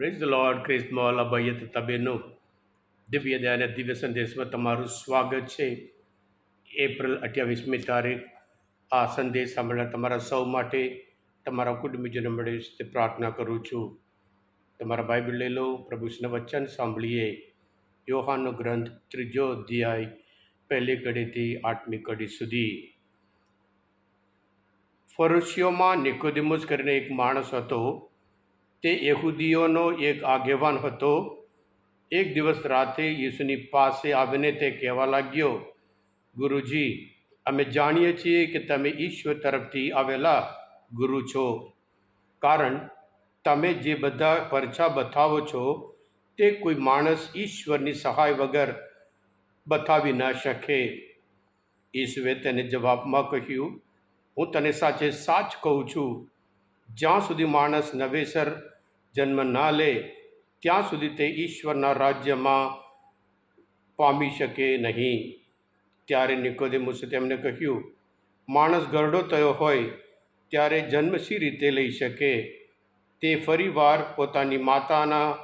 Praise the Lord ક્રિસ્ત મોલ તબેનો દિવ્ય અને દિવ્ય સંદેશમાં તમારું સ્વાગત છે એપ્રિલ અઠ્યાવીસમી તારીખ આ સંદેશ સાંભળનાર તમારા સૌ માટે તમારા કુટુંબીજોને મળે તે પ્રાર્થના કરું છું તમારા બાઇબલ લઈ લો પ્રભુના વચન સાંભળીએ યોહાનો ગ્રંથ ત્રીજો અધ્યાય પહેલી કડીથી આઠમી કડી સુધી ફરુશીઓમાં નિકોદિમોસ કરીને એક માણસ હતો તે યહૂદીઓનો એક આગેવાન હતો. એક દિવસ રાતે યીશુની પાસે આવીને તે કહેવા લાગ્યો, ગુરુજી, અમે જાણીએ છીએ કે તમે ઈશ્વર તરફથી આવેલા ગુરુ છો. કારણ તમે જે બધા પરછા બતાવો છો, તે કોઈ માણસ ઈશ્વરની સહાય વગર બતાવી ન શકે. ઈશ્વરે તેને જવાબમાં કહ્યું, હું તને સાચે સાચ કહું છું. જ્યાં સુધી માણસ નવેસર જન્મ ના લે, ત્યાં સુધી તે ઈશ્વરના રાજ્યમાં પામી શકે નહીં. ત્યારે નિકોદેમુસે તેમને કહ્યું, માણસ ગરડો થયો હોય, ત્યારે જન્મ શી રીતે લઈ શકે? તે ફરીવાર પોતાની માતાના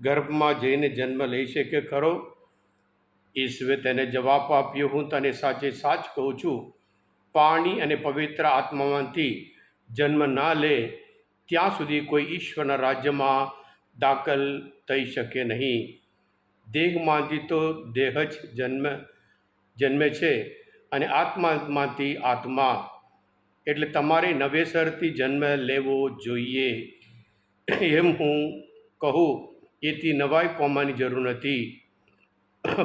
ગર્ભમાં જઈને જન્મ લઈ શકે ખરો? ઈશ્વરે તેને જવાબ આપ્યો, હું તને સાચે સાચ કહું છું. પાણી અને પવિત્ર આત્મામાંથી જન્મ ના લે ત્યાં સુધી કોઈ ઈશ્વરના રાજ્યમાં દાખલ થઈ શકે નહીં. દેહમાંથી તો દેહ જ જન્મ, જન્મે છે અને આત્મામાંથી આત્મા. એટલે તમારે નવેસરથી જન્મ લેવો જોઈએ. એમ હું કહું, એથી નવાઈ પામવાની જરૂર નથી.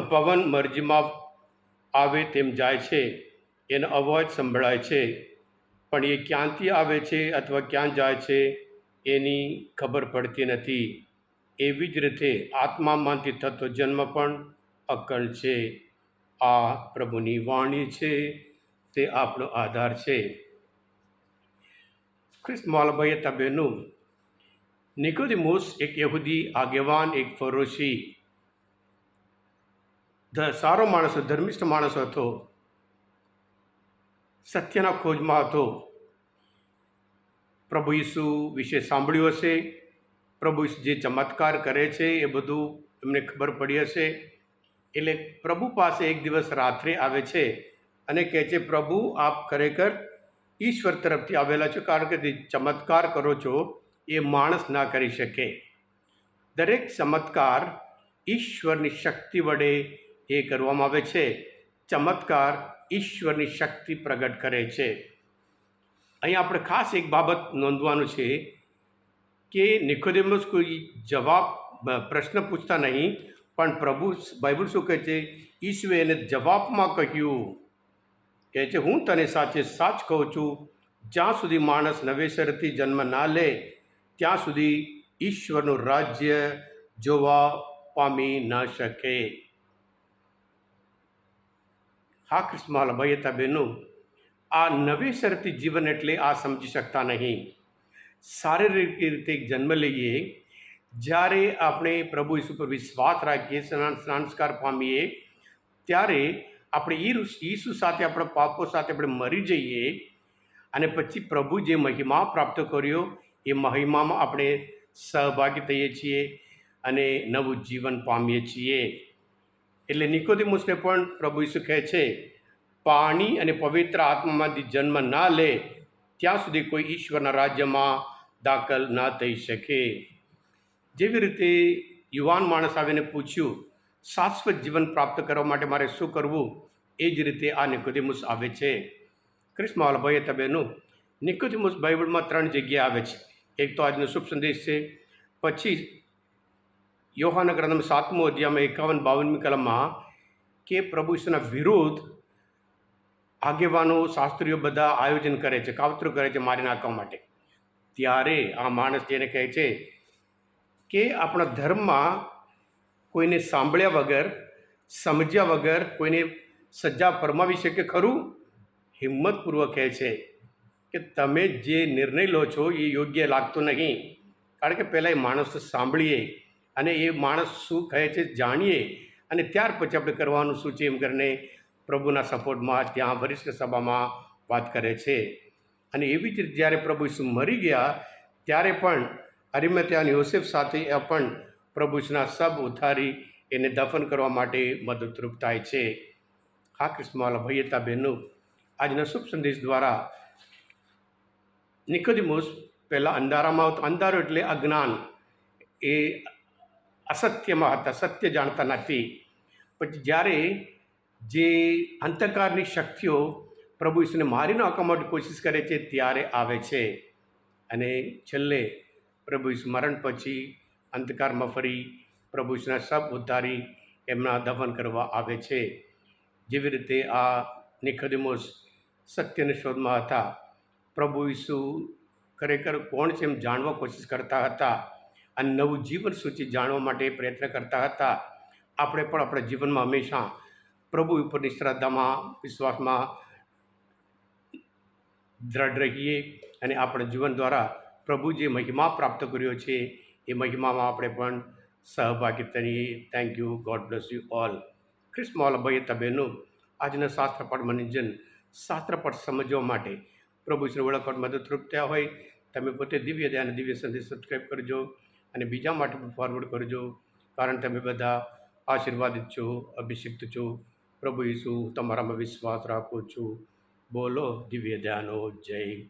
પવન મરજીમાં આવે તેમ જાય છે. એનો અવાજ સંભળાય છે. પણ એ ક્યાંથી આવે છે અથવા ક્યાં જાય છે એની ખબર પડતી નથી. એવી જ રીતે આત્મામાંથી થતો જન્મ પણ અકલ છે. આ પ્રભુની વાણી છે, તે આપણો આધાર છે. ખ્રિસ્ત માલભાઈએ તબેનું નિકોદિમોસ એક યહૂદી આગેવાન, એક ફરોશી. સારો માણસ, ધર્મિષ્ઠ માણસ હતો. સત્યના ખોજમાં હતો. પ્રભુ ઈસુ વિશે સાંભળ્યું હશે. પ્રભુ જે ચમત્કાર કરે છે એ બધું એમને ખબર પડી હશે. એટલે પ્રભુ પાસે એક દિવસ રાત્રે આવે છે અને કહે છે, પ્રભુ, આપ ખરેખર ઈશ્વર તરફથી આવેલા છો કારણ કે જે ચમત્કાર કરો છો, એ માણસ ના કરી શકે. દરેક ચમત્કાર ઈશ્વરની શક્તિ વડે એ કરવામાં આવે છે. ચમત્કાર ઈશ્વરની શક્તિ પ્રગટ કરે છે. અહીં આપણે ખાસ એક બાબત નોંધવાનું છે કે નિકોદેમસ કોઈ જવાબ પ્રશ્ન પૂછતા નહીં, પણ પ્રભુ બાઇબલ શું કહે છે? ઈશ્વરે એને જવાબમાં કહ્યું, કહે છે, હું તને સાચે સાચ કહું છું, જ્યાં સુધી માણસ નવેસરથી જન્મ ના લે, ત્યાં સુધી ઈશ્વરનું રાજ્ય જોવા પામી ન શકે. હા કૃષ્ણ ભાઈ હતા બહેનો આ નવેસરથી જીવન એટલે આ સમજી શકતા નહીં. શારીરિક રીતે જન્મ લઈએ. જ્યારે આપણે પ્રભુ ઈસુ પર વિશ્વાસ રાખીએ સંસ્કાર પામીએ, ત્યારે આપણે ઈસુ સાથે આપણા પાપો સાથે આપણે મરી જઈએ. અને પછી પ્રભુ જે મહિમા પ્રાપ્ત કર્યો, એ મહિમામાં આપણે સહભાગી થઈએ છીએ અને નવું જીવન પામીએ છીએ. એટલે નિકોદિમુસને પણ પ્રભુ ઈસુ કહે છે, પાણી અને પવિત્ર આત્મામાંથી જન્મ ના લે, ત્યાં સુધી કોઈ ઈશ્વરના રાજ્યમાં દાખલ ના થઈ શકે. જેવી રીતે યુવાન માણસ આવીને પૂછ્યું, શાશ્વત જીવન પ્રાપ્ત કરવા માટે મારે શું કરવું? એ જ રીતે આ નિકોદિમુસ આવે છે. કૃષ્ણ વાલભાઈએ તબેનું નિકોદિમુસ બાઇબલમાં ત્રણ જગ્યાએ આવે છે. એક તો આજનો શુભ સંદેશ છે, પછી યોહાના ગ્રંથમાં સાતમો અધ્યાયમાં એકાવન બાવનમી કલમમાં કે પ્રભુ ઈસુના વિરુદ્ધ આગેવાનો શાસ્ત્રીઓ બધા આયોજન કરે છે કાવતરું કરે છે મારી નાખવા માટે ત્યારે આ માણસ જેને કહે છે કે આપણા ધર્મમાં કોઈને સાંભળ્યા વગર સમજ્યા વગર કોઈને સજા ફરમાવી શકે ખરું હિંમતપૂર્વક કહે છે કે તમે જે નિર્ણય લો છો એ યોગ્ય લાગતો નહીં કારણ કે પહેલાં એ માણસ સાંભળીએ અને એ માણસ શું કહે છે જાણીએ અને ત્યાર પછી આપણે કરવાનું શું છે એમ કરીને પ્રભુના સપોર્ટમાં ત્યાં વરિષ્ઠ સભામાં વાત કરે છે. અને એવી જ રીતે જ્યારે પ્રભુ ઈસુ મરી ગયા, ત્યારે પણ અરિમત્યાન યોસેફ સાથે પણ પણ ઈસુના સબ ઉથારી એને દફન કરવા માટે મદદરૂપ થાય છે. હા ક્રિસ્માલા ભૈયતા બહેનો, આજના શુભ સંદેશ દ્વારા નિકોદિમોસ પહેલાં અંધારામાં આવતો, અંધારો એટલે અજ્ઞાન. એ અસત્યમાં હતા, સત્ય જાણતા નથી. પછી જ્યારે જે અંતકારની શક્તિઓ પ્રભુ ઈશ્વરને મારી નાખવા માટે કોશિશ કરે છે, ત્યારે આવે છે. અને છેલ્લે પ્રભુ ઈશ્વર મરણ પછી અંધકારમાં ફરી પ્રભુ ઈશ્વરના સબ ઉદ્ધારી એમના દફન કરવા આવે છે. જેવી રીતે આ નિખદમોસ સત્યની શોધમાં હતા. પ્રભુ ઈસુ ખરેખર કોણ છે એમ જાણવા કોશિશ કરતા હતા. અને નવું જીવન સૂચિ જાણવા માટે પ્રયત્ન કરતા હતા. આપણે પણ આપણા જીવનમાં હંમેશા પ્રભુ ઉપરની શ્રદ્ધામાં, વિશ્વાસમાં દ્રઢ રહીએ અને આપણા જીવન દ્વારા પ્રભુ જે મહિમા પ્રાપ્ત કર્યો છે, એ મહિમામાં આપણે પણ સહભાગી થઈએ. Thank you God bless you all ખ્રિસ્મોલ ભાઈ તબેનું આજના શાસ્ત્રપાઠ મનોરંજન શાસ્ત્રપાઠ સમજવા માટે પ્રભુ શ્રી ઓળખવા મદદરૂપ થયા હોય, તમે પોતે દિવ્ય ધ્યાન, દિવ્ય સંદેશ સબસ્ક્રાઈબ કરજો. અને બીજા માટે પણ ફોરવર્ડ કરજો. કારણ તમે બધા આશીર્વાદિત છો, અભિષિક્ત છો. પ્રભુ ઈસુ, તમારામાં વિશ્વાસ રાખું છું. બોલો દિવ્ય ધ્યાનો, જય